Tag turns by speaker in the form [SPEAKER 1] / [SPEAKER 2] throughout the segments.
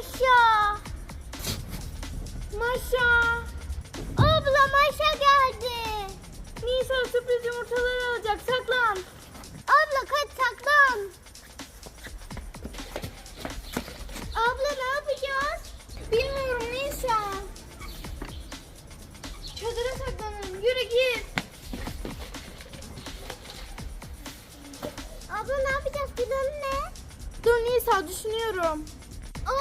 [SPEAKER 1] Maşa.
[SPEAKER 2] Maşa.
[SPEAKER 1] Abla Maşa geldi.
[SPEAKER 2] Nisa sürpriz yumurtaları alacak saklan.
[SPEAKER 1] Abla kaç saklan. Abla ne yapacağız?
[SPEAKER 2] Bilmiyorum Nisa. Çadıra saklanalım yürü git.
[SPEAKER 1] Abla ne yapacağız? Planı ne?
[SPEAKER 2] Dur Nisa düşünüyorum.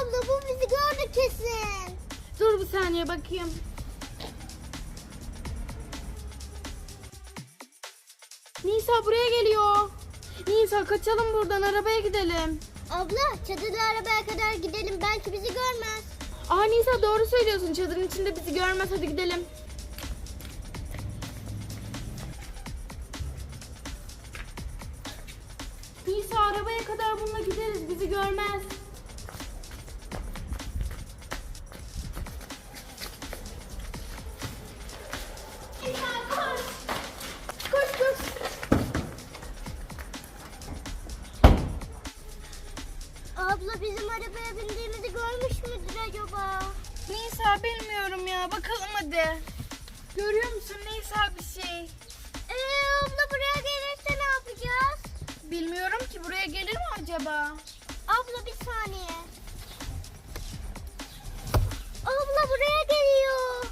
[SPEAKER 1] Abla bu bizi gördü kesin.
[SPEAKER 2] Dur bir saniye bakayım. Nisa buraya geliyor. Nisa kaçalım buradan arabaya gidelim.
[SPEAKER 1] Abla çadırla arabaya kadar gidelim belki bizi görmez.
[SPEAKER 2] Aa Nisa doğru söylüyorsun çadırın içinde bizi görmez hadi gidelim. Nisa arabaya kadar bununla gideriz bizi görmez. Hadi. Görüyor musun Nisa bir şey?
[SPEAKER 1] Ee abla buraya gelirse ne yapacağız?
[SPEAKER 2] Bilmiyorum ki buraya gelir mi acaba?
[SPEAKER 1] Abla bir saniye. Abla buraya geliyor.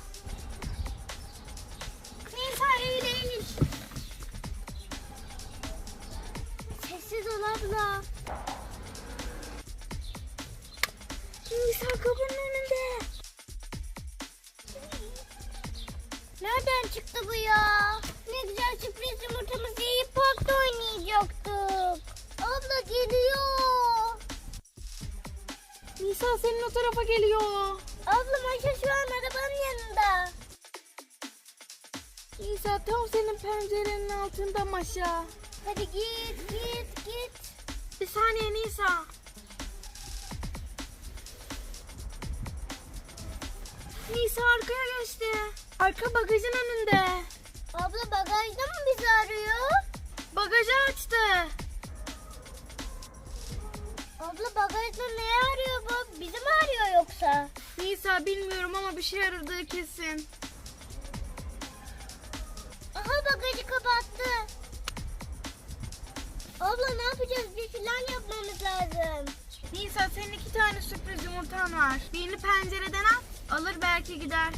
[SPEAKER 2] Nisa eğil eğil.
[SPEAKER 1] Sessiz ol abla.
[SPEAKER 2] Nisa kapının önünde.
[SPEAKER 1] Nereden çıktı bu ya? Ne güzel sürpriz yumurtamızı yiyip parkta oynayacaktık. Abla geliyor.
[SPEAKER 2] Nisa senin o tarafa geliyor.
[SPEAKER 1] Abla Maşa şu an arabanın yanında.
[SPEAKER 2] Nisa tam senin pencerenin altında Maşa.
[SPEAKER 1] Hadi git git git.
[SPEAKER 2] Bir saniye Nisa. Nisa arkaya geçti. Arka bagajın önünde.
[SPEAKER 1] Abla bagajda mı bizi arıyor?
[SPEAKER 2] Bagajı açtı.
[SPEAKER 1] Abla bagajda ne arıyor bu? Bizi mi arıyor yoksa?
[SPEAKER 2] Nisa bilmiyorum ama bir şey aradığı kesin.
[SPEAKER 1] Aha bagajı kapattı. Abla ne yapacağız? Bir plan yapmamız lazım.
[SPEAKER 2] Nisa senin iki tane sürpriz yumurtan var. Birini pencereden at. Alır belki gider.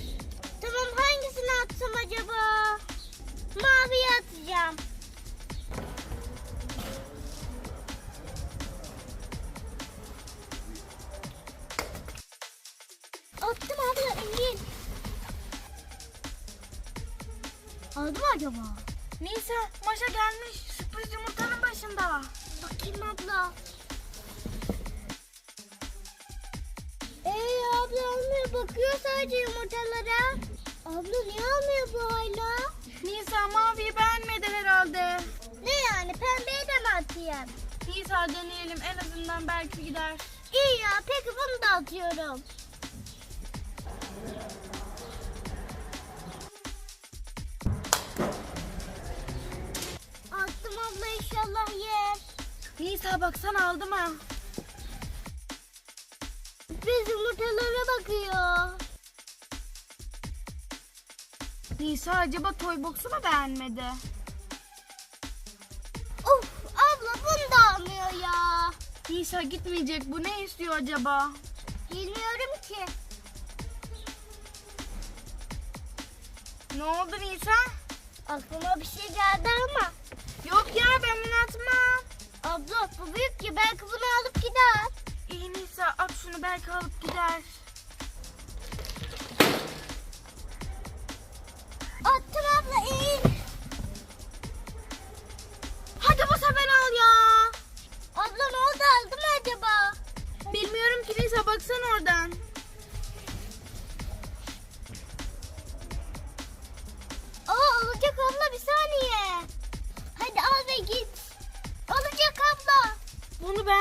[SPEAKER 1] Tamam hangisini atsam acaba? Maviye atacağım. Attım abla emin. Aldı mı acaba?
[SPEAKER 2] Nisa Maşa gelmiş. Sürpriz yumurtanın başında.
[SPEAKER 1] Bakayım abla. Ee abla almıyor bakıyor sadece yumurtalara. Abla niye almıyor bu hala?
[SPEAKER 2] Nisa maviyi beğenmedi herhalde.
[SPEAKER 1] Ne yani pembeyi de mi atayım?
[SPEAKER 2] Nisa deneyelim en azından belki gider.
[SPEAKER 1] İyi ya peki bunu da atıyorum. Attım abla inşallah yer.
[SPEAKER 2] Nisa baksana aldı mı?
[SPEAKER 1] Biz yumurtalara bakıyor.
[SPEAKER 2] Nisa acaba toy box'u mu beğenmedi?
[SPEAKER 1] Of abla bunu da almıyor ya.
[SPEAKER 2] Nisa gitmeyecek bu ne istiyor acaba?
[SPEAKER 1] Bilmiyorum ki.
[SPEAKER 2] Ne oldu Nisa?
[SPEAKER 1] Aklıma bir şey geldi ama.
[SPEAKER 2] Yok ya ben bunu atmam.
[SPEAKER 1] Abla bu büyük ki belki bunu alıp gider.
[SPEAKER 2] İyi Nisa at şunu belki alıp gider.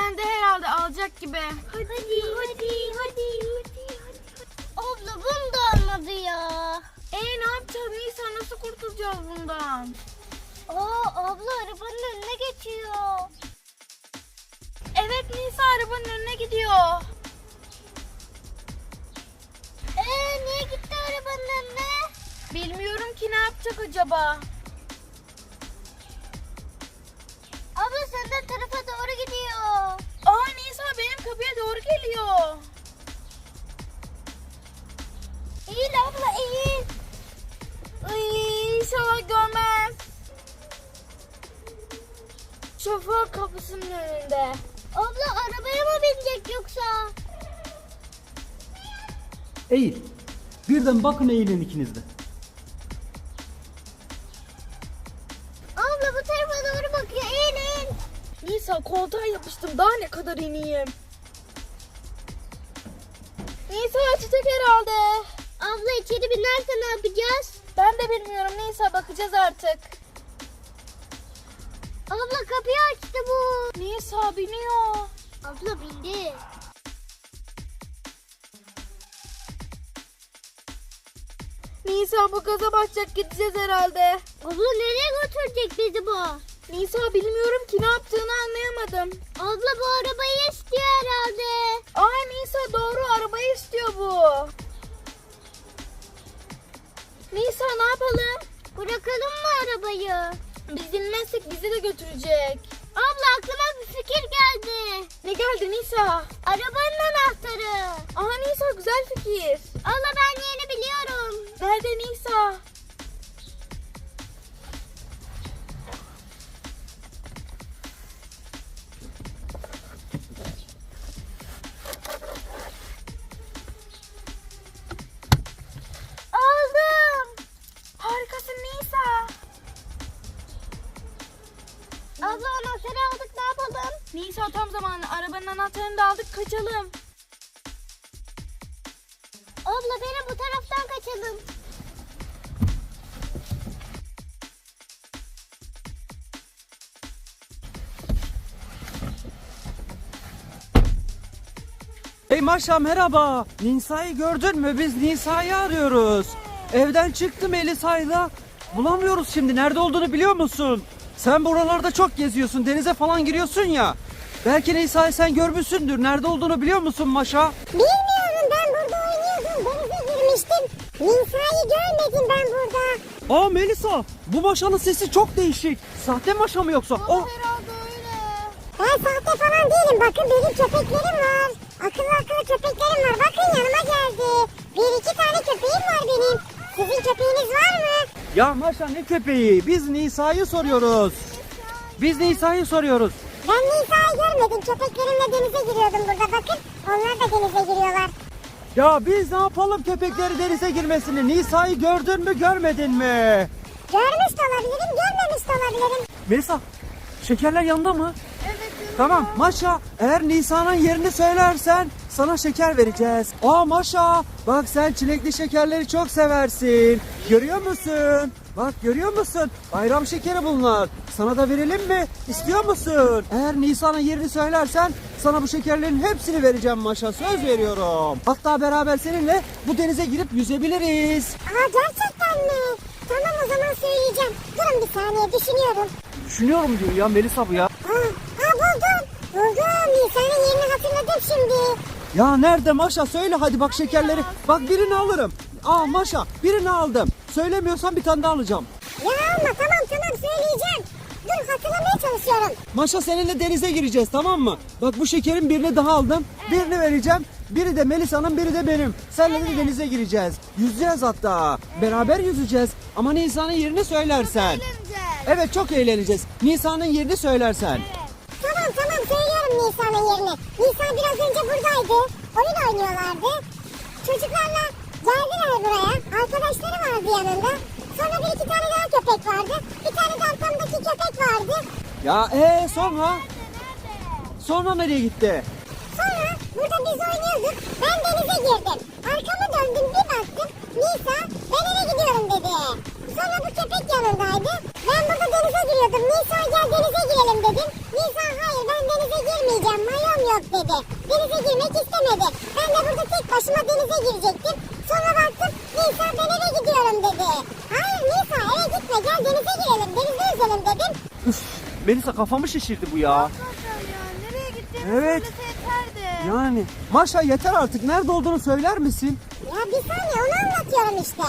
[SPEAKER 2] ben de herhalde alacak gibi.
[SPEAKER 1] Hadi hadi hadi hadi. Abla bunu da almadı ya.
[SPEAKER 2] E ne yapacağız Nisa nasıl kurtulacağız bundan?
[SPEAKER 1] Aa abla arabanın önüne geçiyor.
[SPEAKER 2] Evet Nisa arabanın önüne gidiyor.
[SPEAKER 3] Ee niye gitti arabanın önüne?
[SPEAKER 2] Bilmiyorum ki ne yapacak acaba. Benim kapıya doğru geliyor.
[SPEAKER 3] Eğil abla eğil.
[SPEAKER 2] Ay, inşallah görmez. Şoför kapısının önünde.
[SPEAKER 3] Abla arabaya mı binecek yoksa?
[SPEAKER 4] Eğil. Birden bakın eğilin ikiniz de.
[SPEAKER 2] Nisa koltuğa yapıştım daha ne kadar ineyim. Nisa açacak herhalde.
[SPEAKER 3] Abla içeri binerse ne yapacağız?
[SPEAKER 2] Ben de bilmiyorum Nisa bakacağız artık.
[SPEAKER 3] Abla kapıyı açtı bu.
[SPEAKER 2] Nisa biniyor.
[SPEAKER 3] Abla bindi.
[SPEAKER 2] Nisa bu gaza basacak gideceğiz herhalde.
[SPEAKER 3] Abla nereye götürecek bizi bu?
[SPEAKER 2] Nisa bilmiyorum ki ne yaptığını anlayamadım.
[SPEAKER 3] Abla bu arabayı istiyor herhalde.
[SPEAKER 2] Aa Nisa doğru arabayı istiyor bu. Nisa ne yapalım?
[SPEAKER 3] Bırakalım mı arabayı?
[SPEAKER 2] Biz inmezsek bizi de götürecek.
[SPEAKER 3] Abla aklıma bir fikir geldi.
[SPEAKER 2] Ne geldi Nisa?
[SPEAKER 3] Arabanın anahtarı.
[SPEAKER 2] Aa Nisa güzel fikir.
[SPEAKER 3] Abla ben
[SPEAKER 2] kaçalım.
[SPEAKER 3] Abla beni bu taraftan kaçalım.
[SPEAKER 4] Hey Maşa merhaba. Nisa'yı gördün mü? Biz Nisa'yı arıyoruz. Evden çıktım Elisa'yla. Bulamıyoruz şimdi. Nerede olduğunu biliyor musun? Sen buralarda çok geziyorsun. Denize falan giriyorsun ya. Belki Nisa'yı sen görmüşsündür. Nerede olduğunu biliyor musun Maşa?
[SPEAKER 3] Bilmiyorum ben burada oynuyordum. Denize girmiştim. Nisa'yı görmedim ben burada.
[SPEAKER 4] Aa Melisa bu Maşa'nın sesi çok değişik. Sahte Maşa mı yoksa? Oh,
[SPEAKER 2] Herhalde öyle.
[SPEAKER 3] Ben sahte falan değilim. Bakın benim köpeklerim var. Akıllı akıllı köpeklerim var. Bakın yanıma geldi. Bir iki tane köpeğim var benim. Sizin köpeğiniz var mı?
[SPEAKER 4] ya Maşa ne köpeği? Biz Nisa'yı soruyoruz. Biz Nisa'yı soruyoruz.
[SPEAKER 3] Ben Nisa'yı görmedim. Köpeklerimle denize giriyordum burada. Bakın onlar da denize giriyorlar.
[SPEAKER 4] Ya biz ne yapalım köpekleri denize girmesini? Nisa'yı gördün mü görmedin mi?
[SPEAKER 3] Görmüş de olabilirim, görmemiş de olabilirim.
[SPEAKER 4] Melisa şekerler yanında mı? Tamam Maşa eğer Nisa'nın yerini söylersen sana şeker vereceğiz. Aa Maşa bak sen çilekli şekerleri çok seversin. Görüyor musun? Bak görüyor musun? Bayram şekeri bunlar. Sana da verelim mi? İstiyor musun? Eğer Nisa'nın yerini söylersen sana bu şekerlerin hepsini vereceğim Maşa. Söz veriyorum. Hatta beraber seninle bu denize girip yüzebiliriz.
[SPEAKER 3] Aa gerçekten mi? Tamam o zaman söyleyeceğim. Durun bir saniye düşünüyorum.
[SPEAKER 4] Düşünüyorum diyor ya Melisa bu ya.
[SPEAKER 3] Aa, aa buldum. Buldum. Nisa'nın yerini hatırladım şimdi.
[SPEAKER 4] Ya nerede Maşa söyle hadi bak şekerleri. Bak birini alırım. Aa Maşa birini aldım. Söylemiyorsan bir tane daha alacağım.
[SPEAKER 3] Ya ama tamam tamam söyleyeceğim. Dur hatırlamaya çalışıyorum.
[SPEAKER 4] Maşa seninle denize gireceğiz tamam mı? Bak bu şekerin birini daha aldım. Birini vereceğim. Biri de Melisa'nın biri de benim. Seninle de denize gireceğiz. Yüzeceğiz hatta. Beraber yüzeceğiz. Ama Nisa'nın yerini söylersen. Evet çok eğleneceğiz. Nisa'nın yerini söylersen.
[SPEAKER 3] Tamam tamam söylüyorum Nisa'nın yerini. Nisa biraz önce buradaydı. Oyun oynuyorlardı. Çocuklarla geldiler buraya. Arkadaşları vardı yanında. Sonra bir iki tane daha köpek vardı. Bir tane de arkamdaki köpek vardı.
[SPEAKER 4] Ya ee sonra? Sonra nereye gitti?
[SPEAKER 3] Sonra burada biz oynuyorduk. Ben denize girdim. Arkamı döndüm bir baktım. Nisa ben eve gidiyorum dedi. Sonra bu köpek yanındaydı. Ben burada denize giriyordum. Nisa gel denize girelim dedim. Nisa hayır ben denize girmeyeceğim. Mayom yok dedi. Denize girmek istemedi. Ben de burada tek başıma denize girecektim. Sonra baktım Nisa ben eve gidiyorum dedi. Hayır Nisa gitme gel denize girelim. Denize yüzelim dedim.
[SPEAKER 4] Üf, Melisa kafamı şişirdi bu
[SPEAKER 2] ya. Nereye gittiğini
[SPEAKER 4] Evet.
[SPEAKER 2] söylese yeterdi.
[SPEAKER 4] Yani Maşa yeter artık. Nerede olduğunu söyler misin?
[SPEAKER 3] Ya bir saniye onu anlatıyorum işte.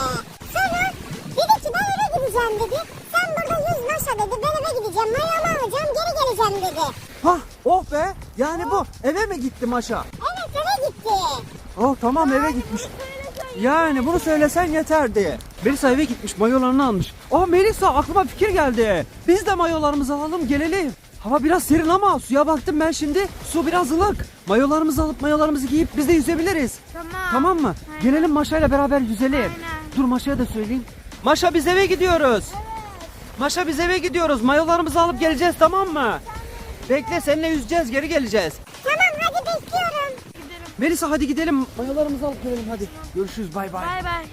[SPEAKER 3] Sonra dedi ki ben eve gideceğim dedi. Sen burada yüz maşa dedi. Ben eve gideceğim. Mayamı alacağım geri geleceğim dedi.
[SPEAKER 4] Hah oh be yani bu eve mi gitti Maşa?
[SPEAKER 3] Evet eve gitti.
[SPEAKER 4] Oh tamam eve gitmiş. Yani bunu söylesen yeterdi. Melisa eve gitmiş mayolarını almış. Oh Melisa aklıma fikir geldi. Biz de mayolarımızı alalım gelelim. Hava biraz serin ama suya baktım ben şimdi. Su biraz ılık. Mayolarımızı alıp mayolarımızı giyip biz de yüzebiliriz.
[SPEAKER 2] Tamam.
[SPEAKER 4] Tamam mı?
[SPEAKER 2] Aynen.
[SPEAKER 4] Gelelim Maşa'yla beraber yüzelim.
[SPEAKER 2] Aynen.
[SPEAKER 4] Dur Maşa'ya da söyleyeyim. Maşa biz eve gidiyoruz. Maşa biz eve gidiyoruz. Mayolarımızı alıp geleceğiz tamam mı? Bekle seninle yüzeceğiz geri geleceğiz.
[SPEAKER 3] Tamam hadi bekliyorum.
[SPEAKER 2] Gidelim.
[SPEAKER 4] Melisa hadi gidelim. Mayolarımızı alıp gelelim hadi. Görüşürüz bay bay.
[SPEAKER 2] Bay bay.